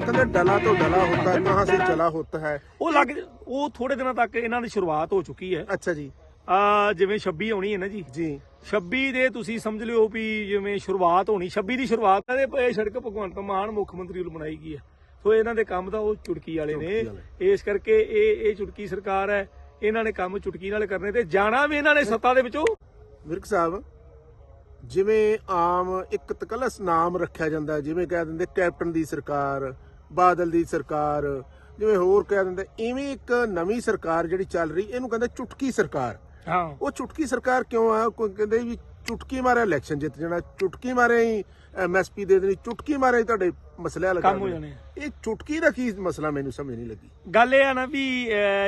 ਕਹਿੰਦੇ ਡਲਾ ਤੋਂ ਡਲਾ ਹੁੰਦਾ ਹੈ ਕਹਾਂ ਸੇ ਚਲਾ ਹੁੰਦਾ ਹੈ। ਉਹ ਲੱਗ ਉਹ ਥੋੜੇ ਦਿਨਾਂ ਤੱਕ ਇਹਨਾਂ ਦੀ ਸ਼ੁਰੂਆਤ ਹੋ ਚੁੱਕੀ ਹੈ। ਅੱਛਾ ਜੀ। ਆ ਜਿਵੇਂ 26 ਹੋਣੀ ਹੈ ਨਾ ਜੀ। ਜੀ। 26 ਦੇ ਤੁਸੀਂ ਸਮਝ ਲਿਓ ਵੀ ਜਿਵੇਂ ਸ਼ੁਰੂਆਤ ਹੋਣੀ 26 ਦੀ ਸ਼ੁਰੂਆਤ ਹੈ ਇਹ ਸੜਕ ਭਗਵੰਤ ਮਾਨ ਮੁੱਖ ਮੰਤਰੀ ਨੂੰ ਬਣਾਈ ਗਈ ਹੈ। ਸੋ ਇਹਨਾਂ ਦੇ ਕੰਮ ਤਾਂ ਉਹ ਚੁਟਕੀ ਵਾਲੇ ਨੇ। ਇਸ ਕਰਕੇ ਇਹ ਇਹ ਚੁਟਕੀ ਸਰਕਾਰ ਹੈ। ਇਹਨਾਂ ਨੇ ਕੰਮ ਚੁਟਕੀ ਨਾਲ ਕਰਨੇ ਤੇ ਜਾਣਾ ਵੀ ਇਹਨਾਂ ਨੇ ਸੱਤਾ ਦੇ ਵਿੱਚੋਂ। ਵਿਰਕ ਸਾਹਿਬ ਜਿਵੇਂ ਆਮ ਇੱਕ ਤਕਲਸ ਨਾਮ ਰੱਖਿਆ ਜਾਂਦਾ ਜਿਵੇਂ ਕਹਿ ਦਿੰਦੇ ਕੈਪਟਨ ਦੀ ਸਰਕਾਰ ਬਾਦਲ ਦੀ ਸਰਕਾਰ ਜਿਵੇਂ ਹੋਰ ਕਹਿ ਦਿੰਦੇ ਇਵੇਂ ਇੱਕ ਨਵੀਂ ਸਰਕਾਰ ਜਿਹੜੀ ਚੱਲ ਰਹੀ ਇਹਨੂੰ ਕਹਿੰਦੇ ਚੁਟਕੀ ਸਰਕਾਰ। ਹਾਂ। ਉਹ ਚੁਟਕੀ ਸਰਕਾਰ ਕਿਉਂ ਆ? ਕੋਈ ਕਹਿੰਦੇ ਵੀ ਚੁਟਕੀ ਮਾਰੇ ਇਲੈਕਸ਼ਨ ਜਿੱਤ ਜਾਣਾ ਚੁਟਕੀ ਮਾਰੇ ਹੀ ਐਮਐਸਪੀ ਦੇ ਦੇਣੀ ਚੁਟਕੀ ਮਾਰੇ ਤੁਹਾਡੇ ਮਸਲੇ ਹੱਲ ਕੰਮ ਹੋ ਦੇਣੇ। ਜਾਣੇ ਇਹ ਚੁਟਕੀ ਦਾ ਕੀ ਮਸਲਾ ਮੈਨੂੰ ਸਮਝ ਨਹੀਂ ਲੱਗੀ। ਗੱਲ ਇਹ ਆ ਨਾ ਵੀ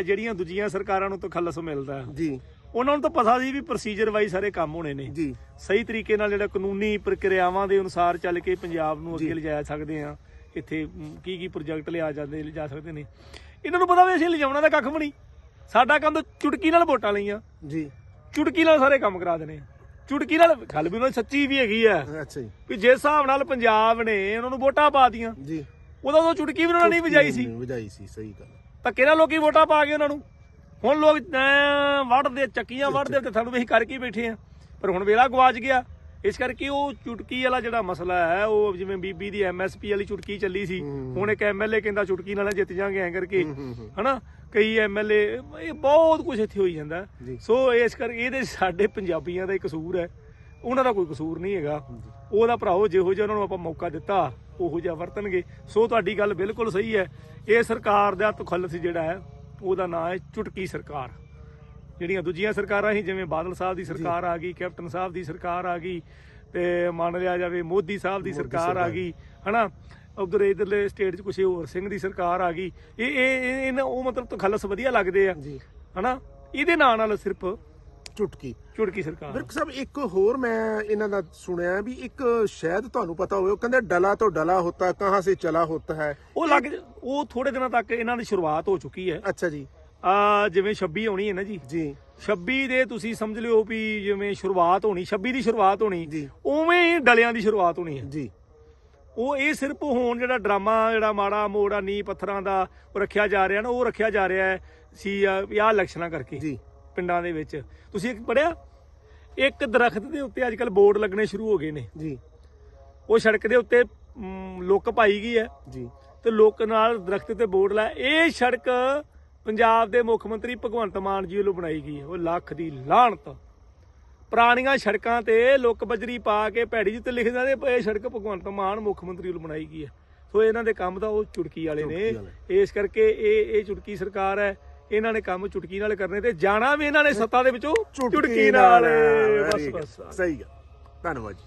ਜਿਹੜੀਆਂ ਦੂਜੀਆਂ ਸਰਕਾਰਾਂ ਨੂੰ ਤਖੱਲਸ ਮਿਲਦਾ। ਹੈ। ਜੀ। ਉਹਨਾਂ ਨੂੰ ਤਾਂ ਪਤਾ ਸੀ ਵੀ ਪ੍ਰੋਸੀਜਰ ਵਾਈ ਸਾਰੇ ਕੰਮ ਹੋਣੇ ਨੇ। ਜੀ। ਸਹੀ ਤਰੀਕੇ ਨਾਲ ਜਿਹੜਾ ਕਾਨੂੰਨੀ ਪ੍ਰਕਿਰਿਆਵਾਂ ਦੇ ਅਨੁਸਾਰ ਚੱਲ ਕੇ ਪੰਜਾਬ ਨੂੰ ਅੱਗੇ ਜੀ। ਲਿਜਾਇਆ ਸਕਦੇ ਆ ਇੱਥੇ ਕੀ ਕੀ ਪ੍ਰੋਜੈਕਟ ਲਿਆ ਜਾਂਦੇ ਲਿਜਾ ਸਕਦੇ ਨੇ। ਇਹਨਾਂ ਨੂੰ ਪਤਾ ਵੀ ਅਸੀਂ ਲਿਜਾਉਣਾ ਤਾਂ ਕੱਖ ਵੀ ਨਹੀਂ। ਸਾਡਾ ਕੰਮ ਤਾਂ ਚੁਟਕੀ ਨਾਲ ਵੋਟਾਂ ਲਈਆਂ। ਜੀ। ਚੁਟਕੀ ਨਾਲ ਸਾਰੇ ਕੰਮ ਕਰਾ ਦੇਣੇ। ਚੁਟਕੀ ਨਾਲ ਗੱਲ ਵੀ ਉਹਨਾਂ ਦੀ ਸੱਚੀ ਵੀ ਹੈਗੀ ਆ ਅੱਛਾ ਜੀ। ਵੀ ਜਿਸ ਹਿਸਾਬ ਨਾਲ ਪੰਜਾਬ ਨੇ ਉਹਨਾਂ ਨੂੰ ਵੋਟਾਂ ਪਾਤੀਆਂ ਜੀ। ਉਦੋਂ ਤੋਂ ਚੁਟਕੀ ਵੀ ਉਹਨਾਂ ਨੇ ਨਹੀਂ ਵਜਾਈ ਸੀ। ਵਜਾਈ ਸੀ ਸਹੀ ਗੱਲ ਧੱਕੇ ਨਾਲ ਲੋਕੀ ਵੋਟਾਂ ਪਾ ਗਏ ਉਹਨਾਂ ਨੂੰ। ਹੁਣ ਲੋਕ ਵੜਦੇ ਚੱਕੀਆਂ ਵੜਦੇ ਤੇ ਸਾਨੂੰ ਵੀ ਅਸੀਂ ਕਰਕੇ ਹੀ ਬੈਠੇ ਆ ਪਰ ਹੁਣ ਵੇਲਾ ਗਵਾਚ ਗਿਆ। ਇਸ ਕਰਕੇ ਉਹ ਚੁਟਕੀ ਵਾਲਾ ਜਿਹੜਾ ਮਸਲਾ ਹੈ ਉਹ ਜਿਵੇਂ ਬੀਬੀ ਦੀ ਐਮਐਸਪੀ ਵਾਲੀ ਚੁਟਕੀ ਚੱਲੀ ਸੀ। ਹੁਣ ਇੱਕ ਐਮਐਲਏ ਕਹਿੰਦਾ ਚੁਟਕੀ ਨਾਲ ਜਿੱਤ ਜਾਾਂਗੇ ਐਂ ਕਰਕੇ। ਹਨਾ? ਕਈ ਐਮਐਲਏ ਇਹ ਬਹੁਤ ਕੁਝ ਇੱਥੇ ਹੋਈ ਜਾਂਦਾ। ਸੋ ਇਸ ਕਰਕੇ ਇਹਦੇ ਸਾਡੇ ਪੰਜਾਬੀਆਂ ਦਾ ਹੀ ਕਸੂਰ ਹੈ। ਉਹਨਾਂ ਦਾ ਕੋਈ ਕਸੂਰ ਨਹੀਂ ਹੈਗਾ। ਉਹਦਾ ਭਰਾਓ ਜਿਹੋ ਜਿਹਾ ਉਹਨਾਂ ਨੂੰ ਆਪਾਂ ਮੌਕਾ ਦਿੱਤਾ ਉਹੋ ਜਿਹਾ ਵਰਤਣਗੇ। ਸੋ ਤੁਹਾਡੀ ਗੱਲ ਬਿਲਕੁਲ ਸਹੀ ਹੈ। ਇਹ ਸਰਕਾਰ ਦਾ ਤਖੱਲਸ ਜਿਹੜਾ ਹੈ ਉਹਦਾ ਨਾਮ ਹੈ ਚੁਟਕੀ ਸਰਕਾਰ। ਜਿਹੜੀਆਂ ਦੂਜੀਆਂ ਸਰਕਾਰਾਂ ਸੀ ਜਿਵੇਂ ਬਾਦਲ ਸਾਹਿਬ ਦੀ ਸਰਕਾਰ ਆ ਗਈ ਕੈਪਟਨ ਸਾਹਿਬ ਦੀ ਸਰਕਾਰ ਆ ਗਈ ਤੇ ਮੰਨ ਲਿਆ ਜਾਵੇ ਮੋਦੀ ਸਾਹਿਬ ਦੀ ਸਰਕਾਰ ਆ। ਗਈ ਹਨਾ? ਉਧਰ ਇਧਰਲੇ ਸਟੇਟ 'ਚ ਕੁਛ ਹੋਰ ਸਿੰਘ ਦੀ ਸਰਕਾਰ ਆ ਗਈ। ਇਹ ਇਹ ਇਹ- ਇਹਨਾਂ ਉਹ ਮਤਲਬ ਤਖੱਲਸ ਵਧੀਆ ਲੱਗਦੇ ਆ। ਜੀ। ਹਨਾ? ਇਹਦੇ ਨਾਂ ਨਾਲ ਸਿਰਫ ਚੁਟਕੀ ਚੁਟਕੀ ਸਰਕਾਰ। ਵਿਰਕ ਸਾਹਿਬ ਇੱਕ ਹੋਰ ਮੈਂ ਇਹਨਾਂ ਦਾ ਸੁਣਿਆ ਵੀ ਇੱਕ ਸ਼ਾਇਦ ਤੁਹਾਨੂੰ ਪਤਾ ਹੋਵੇ ਉਹ ਕਹਿੰਦੇ ਡਲਾ ਤੋਂ ਡਲਾ ਹੁੰਦਾ ਕਹਾਂ ਸੇ ਚਲਾ ਹੁੰਦਾ ਹੈ। ਉਹ ਲੱਗ ਉਹ ਥੋੜੇ ਦਿਨਾਂ ਤੱਕ ਇਹਨਾਂ ਦੀ ਸ਼ੁਰੂਆਤ ਹੋ ਚੁੱਕੀ ਹੈ। ਅੱਛਾ ਜੀ। ਆ ਜਿਵੇਂ 26 ਹੋਣੀ ਹੈ ਨਾ ਜੀ। ਜੀ। 26 ਦੇ ਤੁਸੀਂ ਸਮਝ ਲਿਓ ਵੀ ਜਿਵੇਂ ਸ਼ੁਰੂਆਤ ਹੋਣੀ 26 ਦੀ ਸ਼ੁਰੂਆਤ ਹੋਣੀ ਜੀ। ਉਵੇਂ ਹੀ ਡਲਿਆਂ ਦੀ ਸ਼ੁਰੂਆਤ ਹੋਣੀ ਹੈ। ਜੀ। ਉਹ ਇਹ ਸਿਰਫ ਹੁਣ ਜਿਹੜਾ ਡਰਾਮਾ ਜਿਹੜਾ ਮਾੜਾ ਮੋੜਾ ਨੀ ਪੱਥਰਾਂ ਦਾ ਉਹ ਰੱਖਿਆ ਜਾ ਰਿਹਾ ਨਾ ਉਹ ਰੱਖਿਆ ਜਾ ਰਿਹਾ ਹੈ ਸੀ ਆਹ ਇਲੈਕਸ਼ਨਾਂ ਕਰਕੇ। ਜੀ। ਪਿੰਡਾਂ ਦੇ ਵਿੱਚ। ਤੁਸੀਂ ਇੱਕ ਪੜਿਆ ਇੱਕ ਦਰਖਤ ਦੇ ਉੱਤੇ ਅੱਜ ਕੱਲ ਬੋਰਡ ਲੱਗਣੇ ਸ਼ੁਰੂ ਹੋ ਗਏ ਨੇ। ਜੀ। ਉਹ ਸੜਕ ਦੇ ਉੱਤੇ ਲੁੱਕ ਪਾਈ ਗਈ ਹੈ। ਜੀ। ਤੇ ਲੋਕ ਨਾਲ ਦਰਖਤ ਤੇ ਬੋਰਡ ਲਾਇਆ ਇਹ ਸੜਕ ਪੰਜਾਬ ਦੇ ਮੁੱਖ ਮੰਤਰੀ ਭਗਵੰਤ ਮਾਨ ਜੀ ਵੱਲੋਂ ਬਣਾਈ ਗਈ ਹੈ। ਉਹ ਲੱਖ ਦੀ ਲਾਹਣਤ ਪੁਰਾਣੀਆਂ ਸੜਕਾਂ ਤੇ ਲੁੱਕ ਬਜਰੀ ਪਾ ਕੇ ਭੈੜੀ ਜਿੱਤੇ ਲਿਖ ਦਿੰਦੇ ਇਹ ਸੜਕ ਭਗਵੰਤ ਮਾਨ ਮੁੱਖ ਮੰਤਰੀ ਵੱਲੋਂ ਬਣਾਈ ਗਈ ਹੈ। ਸੋ ਇਹਨਾਂ ਦੇ ਕੰਮ ਤਾਂ ਉਹ ਚੁਟਕੀ ਵਾਲੇ ਨੇ। ਇਸ ਕਰਕੇ ਇਹ ਇਹ ਚੁਟਕੀ ਸਰਕਾਰ ਹੈ। ਇਹਨਾਂ ਨੇ ਕੰਮ ਚੁਟਕੀ ਨਾਲ ਕਰਨੇ ਤੇ ਜਾਣਾ ਵੀ ਇਹਨਾਂ ਨੇ ਸੱਤਾ ਦੇ ਵਿੱਚੋਂ ਚੁਟਕੀ ਨਾਲ। ਬਸ. ਬਸ ਸਹੀ ਗੱਲ ਧੰਨਵਾਦ ਜੀ